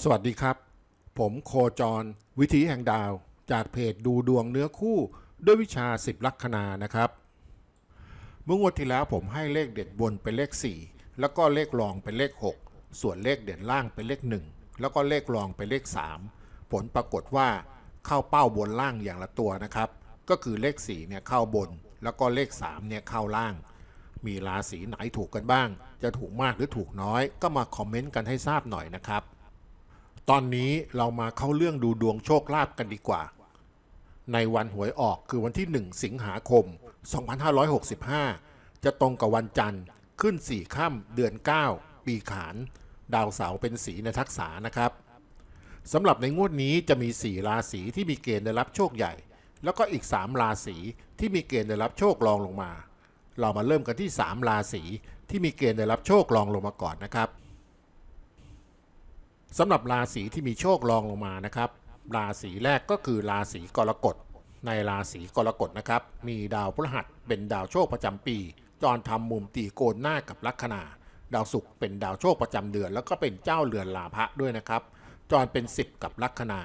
สวัสดีครับ ผมโคจร วิถีแห่งดาว จากเพจดูดวงเนื้อคู่ด้วยวิชา 10 ลัคนานะครับ เมื่องวดที่แล้วผมให้เลขเด็ดบนเป็นเลข 4 แล้วก็เลขรองเป็นเลข 6 ส่วนเลขเด่นล่างเป็นเลข 1 แล้วก็เลขรองเป็นเลข 3 ผลปรากฏว่าเข้าเป้าบนล่างอย่างละตัวนะครับ ก็คือเลข4เนี่ยเข้าบน แล้วก็เลข3เนี่ยเข้าล่าง มีราศีไหนถูกกันบ้าง จะถูกมากหรือถูกน้อย ก็มาคอมเมนต์กันให้ทราบหน่อยนะครับ ตอนนี้เรามาเข้าเรื่องดูดวงโชคลาภกันดีกว่า ในวันหวยออกคือวันที่ 1 สิงหาคม 2565 จะตรงกับวันจันทร์ขึ้น 4 ค่ำเดือน 9 ปีขาน ดาวเสาเป็นสีในทักษานะครับสำหรับในงวดนี้จะมี 4 ราศีที่มีเกณฑ์ได้รับโชคใหญ่ แล้วก็อีก 3 ราศีที่มีเกณฑ์ได้รับโชครองลงมา เรามาเริ่มกันที่ 3 ราศีที่มีเกณฑ์ได้รับโชครองลงมาก่อนนะครับ สำหรับราศีที่มีโชครองลงมานะครับ ราศีแรกก็คือราศีกรกฎ ในราศีกรกฎนะครับ มีดาวพฤหัสเป็นดาวโชคประจำปี จรทำมุมตีโกนหน้ากับลัคนา ดาวศุกร์เป็นดาวโชคประจำเดือน แล้วก็เป็นเจ้าเรือนลาภะด้วยนะครับ จรเป็น10กับลัคนา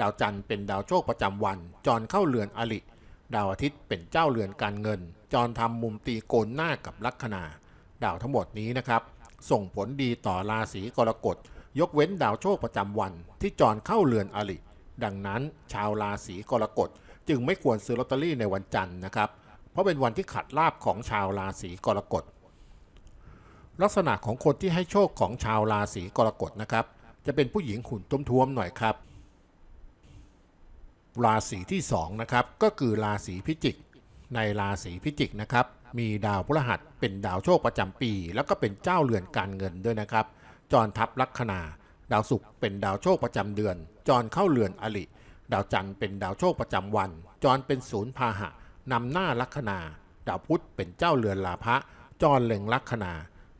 ดาวจันทร์เป็นดาวโชคประจำวัน จรเข้าเรือนอลิดาวอาทิตย์เป็นเจ้าเรือนการเงิน จรทำมุมตีโกนหน้ากับลัคนา ดาวทั้งหมดนี้นะครับ ส่งผลดีต่อราศีกรกฎ ยกเว้นดาวโชคประจำวันที่จรเข้าเรือนอลิดังนั้นชาวราศีกรกฎจึงไม่ควรซื้อลอตเตอรี่ในวันจันทร์นะครับ เพราะเป็นวันที่ขัดลาบของชาวราศีกรกฎ ลักษณะของคนที่ให้โชคของชาวราศีกรกฎนะครับ จะเป็นผู้หญิงหุ่นท้วมๆหน่อยครับ ราศีที่2นะครับก็คือราศีพิจิก ในราศีพิจิกนะครับ มีดาวพฤหัสเป็นดาวโชคประจำปี แล้วก็เป็นเจ้าเรือนการเงินด้วยนะครับ จรทับลัคนา ดาวศุกร์เป็นดาวโชคประจำเดือน จรเข้าเรือนอลิดาวจันทร์เป็นดาวโชคประจำวัน จรเป็นศูนย์พาหะนำหน้าลัคนา ดาวพุธเป็นเจ้าเรือนลาภะจรเล็งลัคนา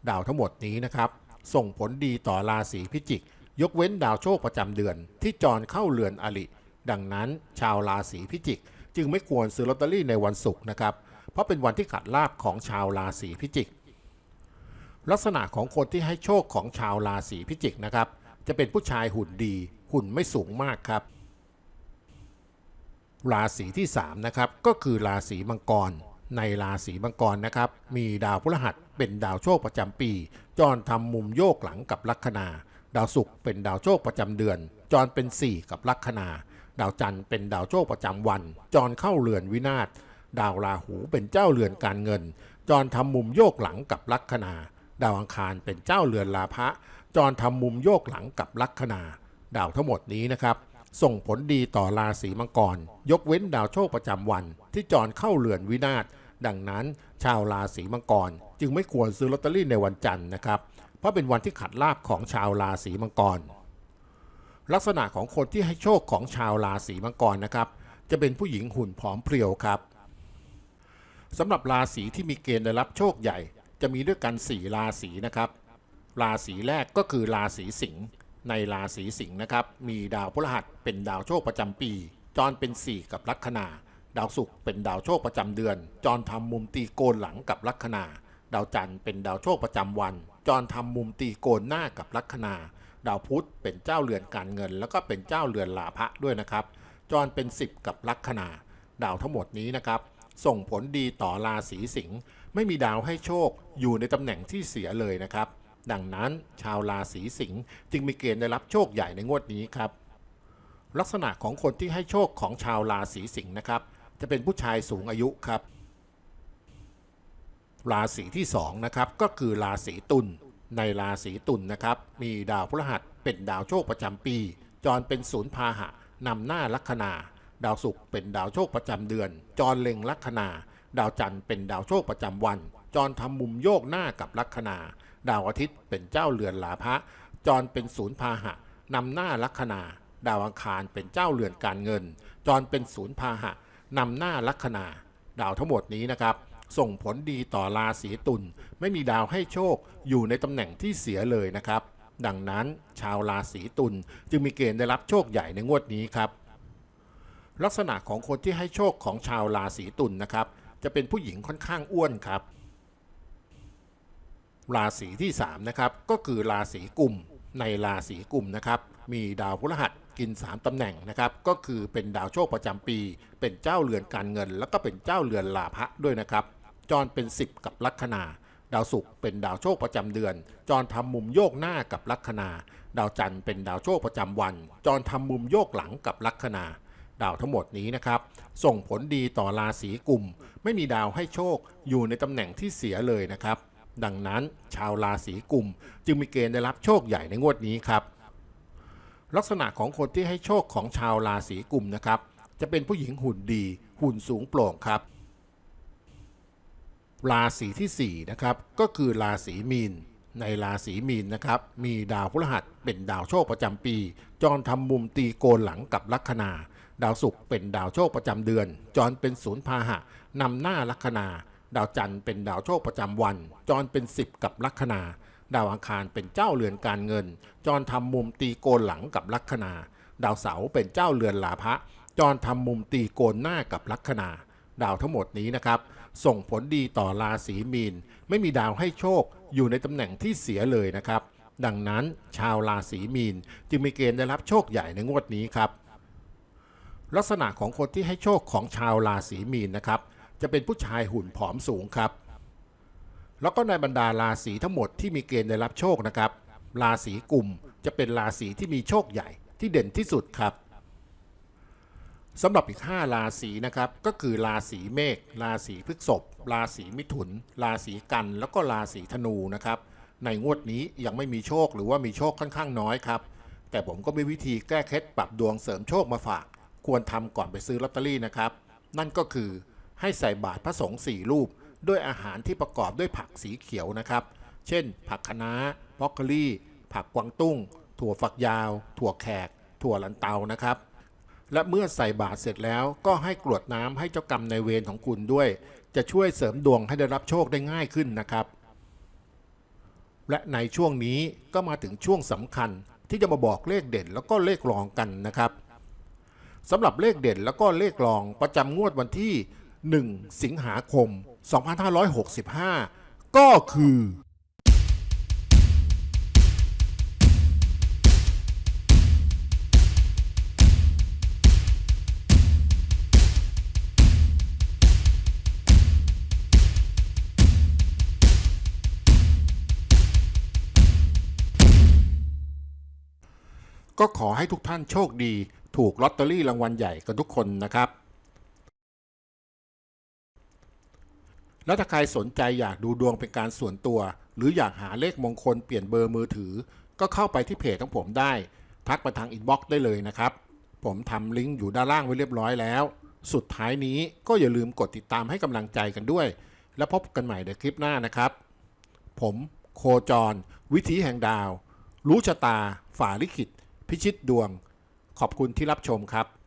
ดาวทั้งหมดนี้นะครับ ส่งผลดีต่อราศีพิจิก ยกเว้นดาวโชคประจำเดือน ที่จรเข้าเรือนอลิดังนั้นชาวราศีพิจิก จึงไม่ควรซื้อลอตเตอรี่ในวันศุกร์นะครับ เพราะเป็นวันที่ขัดลาบของชาวราศีพิจิก ลักษณะของคนที่ให้โชคของชาวราศีพิจิกนะครับ จะเป็นผู้ชายหุ่นดี หุ่นไม่สูงมากครับ ราศีที่3นะครับก็คือราศีมังกร ในราศีมังกรนะครับ มีดาวพฤหัสเป็นดาวโชคประจำปี จรทำมุมโยกหลังกับลัคนา ดาวศุกร์เป็นดาวโชคประจำเดือน จรเป็น 4 กับลัคนา ดาวจันทร์เป็นดาวโชคประจำวัน จรเข้าเรือนวินาศดาวราหูเป็นเจ้าเรือนการเงิน จรทำมุมโยกหลังกับลัคนา ดาวอังคารเป็นเจ้าเรือนลาภะจรทำมุมโยกหลังกับลัคนาดาวทั้งหมดนี้นะครับ ส่งผลดีต่อราศีมังกร ยกเว้นดาวโชคประจำวัน ที่จรเข้าเรือนวินาศดังนั้นชาวราศีมังกร จึงไม่ควรซื้อลอตเตอรี่ในวันจันทร์นะครับ เพราะเป็นวันที่ขัดลาบของชาวราศีมังกร ลักษณะของคนที่ให้โชคของชาวราศีมังกรนะครับ จะเป็นผู้หญิงหุ่นผอมเพรียวครับสำหรับราศีที่มีเกณฑ์ได้รับโชคใหญ่ จะมีด้วยกัน 4 ราศีนะครับ ราศีแรกก็คือราศีสิงห์ในราศีสิงห์นะครับ มีดาวพฤหัสเป็นดาวโชคประจำปี จรเป็น 4 กับลัคนา ดาวศุกร์เป็นดาวโชคประจำเดือน จรทำมุมตีโกนหลังกับลัคนา ดาวจันทร์เป็นดาวโชคประจำวัน จรทำมุมตีโกนหน้ากับลัคนา ดาวพุธเป็นเจ้าเรือนการเงิน แล้วก็เป็นเจ้าเรือนลาภะด้วยนะครับ จรเป็น 10 กับลัคนา ดาวทั้งหมดนี้นะครับ ส่งผลดีต่อราศีสิงห์ไม่มีดาวให้โชคอยู่ในตำแหน่งที่เสียเลยนะครับ ดังนั้นชาวราศีสิงห์จึงมีเกณฑ์ได้รับโชคใหญ่ในงวดนี้ครับ ลักษณะของคนที่ให้โชคของชาวราศีสิงห์นะครับ จะเป็นผู้ชายสูงอายุครับ ราศีที่2นะครับก็คือราศีตุลในราศีตุลนะครับ มีดาวพฤหัสเป็นดาวโชคประจำปี จรเป็นศูนย์พาหะนำหน้าลัคนา ดาวศุกร์เป็นดาวโชคประจำเดือน จรเล็งลัคนา ดาวจันทร์เป็นดาวโชคประจำวัน จรทำมุมโยกหน้ากับลัคนา ดาวอาทิตย์เป็นเจ้าเรือนลาภะจรเป็นศูนย์พาหะนำหน้าลัคนา ดาวอังคารเป็นเจ้าเรือนการเงิน จรเป็นศูนย์พาหะนำหน้าลัคนา ดาวทั้งหมดนี้นะครับ ส่งผลดีต่อราศีตุลไม่มีดาวให้โชคอยู่ในตำแหน่งที่เสียเลยนะครับ ดังนั้นชาวราศีตุลจึงมีเกณฑ์ได้รับโชคใหญ่ในงวดนี้ครับลักษณะของคนที่ให้โชคของชาวราศีตุลนะครับ จะเป็นผู้หญิงค่อนข้างอ้วนครับ ราศีที่3นะครับก็คือราศีกุมในราศีกุมนะครับมีดาวพฤหัสกิน 3ตำแหน่งนะครับก็คือเป็นดาวโชคประจำปี เป็นเจ้าเรือนการเงิน แล้วก็เป็นเจ้าเรือนลาภะด้วยนะครับ จรเป็น 10 กับลัคนา ดาวศุกร์เป็นดาวโชคประจำเดือน จรทำมุมโยกหน้ากับลัคนา ดาวจันทร์เป็นดาวโชคประจำวัน จรทำมุมโยกหลังกับลัคนา ดาวทั้งหมดนี้นะครับ ส่งผลดีต่อราศีกลุ่ม ไม่มีดาวให้โชคอยู่ในตำแหน่งที่เสียเลยนะครับ ดังนั้นชาวราศีกลุ่ม จึงมีเกณฑ์ได้รับโชคใหญ่ในงวดนี้ครับ ลักษณะของคนที่ให้โชคของชาวราศีกลุ่มนะครับ จะเป็นผู้หญิงหุ่นดี หุ่นสูงโปร่งครับ ราศีที่4นะครับก็คือราศีมีนในราศีมีนนะครับ มีดาวพฤหัสเป็นดาวโชคประจำปี จรทำมุมตีโกนหลังกับลัคนา ดาวศุกร์เป็นดาวโชคประจำเดือน จรเป็นศูนย์พาหะนำหน้าลัคนา ดาวจันทร์เป็นดาวโชคประจำวัน จรเป็น10กับลัคนา ดาวอังคารเป็นเจ้าเรือนการเงิน จรทำมุมตีโกนหลังกับลัคนา ดาวเสาร์เป็นเจ้าเรือนลาภะจรทำมุมตีโกนหน้ากับลัคนา ดาวทั้งหมดนี้นะครับ ส่งผลดีต่อราศีมีน ไม่มีดาวให้โชคอยู่ในตำแหน่งที่เสียเลยนะครับดังนั้นชาวราศีมีน จึงมีเกณฑ์ได้รับโชคใหญ่ในงวดนี้ครับ ลักษณะของคนที่ให้โชคของชาวราศีมีนนะครับ จะเป็นผู้ชายหุ่นผอมสูงครับ แล้วก็ในบรรดาราศีทั้งหมดที่มีเกณฑ์ได้รับโชคนะครับ ราศีกุมจะเป็นราศีที่มีโชคใหญ่ที่เด่นที่สุดครับสำหรับอีก 5 ราศีนะครับก็คือราศีเมษราศีพฤษภราศีมิถุน ราศีกัน แล้วก็ราศีธนูนะครับ ในงวดนี้ยังไม่มีโชคหรือว่ามีโชคค่อนข้างน้อยครับ แต่ผมก็มีวิธีแก้เคล็ดปรับดวงเสริมโชคมาฝาก ควรทำก่อนไปซื้อลอตเตอรี่นะครับ นั่นก็คือให้ใส่บาตรพระสงฆ์สี่รูป ด้วยอาหารที่ประกอบด้วยผักสีเขียวนะครับ เช่น ผักคะน้าบรอกโคลีผักกวางตุ้ง ถั่วฝักยาว ถั่วแขก ถั่วลันเตานะครับ และเมื่อใส่บาตรเสร็จแล้วก็ให้กรวดน้ำให้เจ้ากรรมในเวรของคุณด้วย จะช่วยเสริมดวงให้ได้รับโชคได้ง่ายขึ้นนะครับ และในช่วงนี้ก็มาถึงช่วงสำคัญที่จะมาบอกเลขเด่นแล้วก็เลขรองกันนะครับ สำหรับเลขเด่นแล้วก็เลขรองประจำงวดวันที่ 1 สิงหาคม 2565 ก็คือ ก็ขอให้ทุกท่านโชคดี ถูกลอตเตอรี่รางวัลใหญ่กันทุกคนนะครับ แล้วถ้าใครสนใจอยากดูดวงเป็นการส่วนตัว หรืออยากหาเลขมงคลเปลี่ยนเบอร์มือถือ ก็เข้าไปที่เพจของผมได้ ทักมาทางอินบ็อกซ์ได้เลยนะครับ ผมทำลิงก์อยู่ด้านล่างไว้เรียบร้อยแล้ว สุดท้ายนี้ก็อย่าลืมกดติดตามให้กำลังใจกันด้วย แล้วพบกันใหม่ในคลิปหน้านะครับ ผมโคจร วิถีแห่งดาว รู้ชะตา ฝ่าลิขิต พิชิตดวง ขอบคุณที่รับชมครับ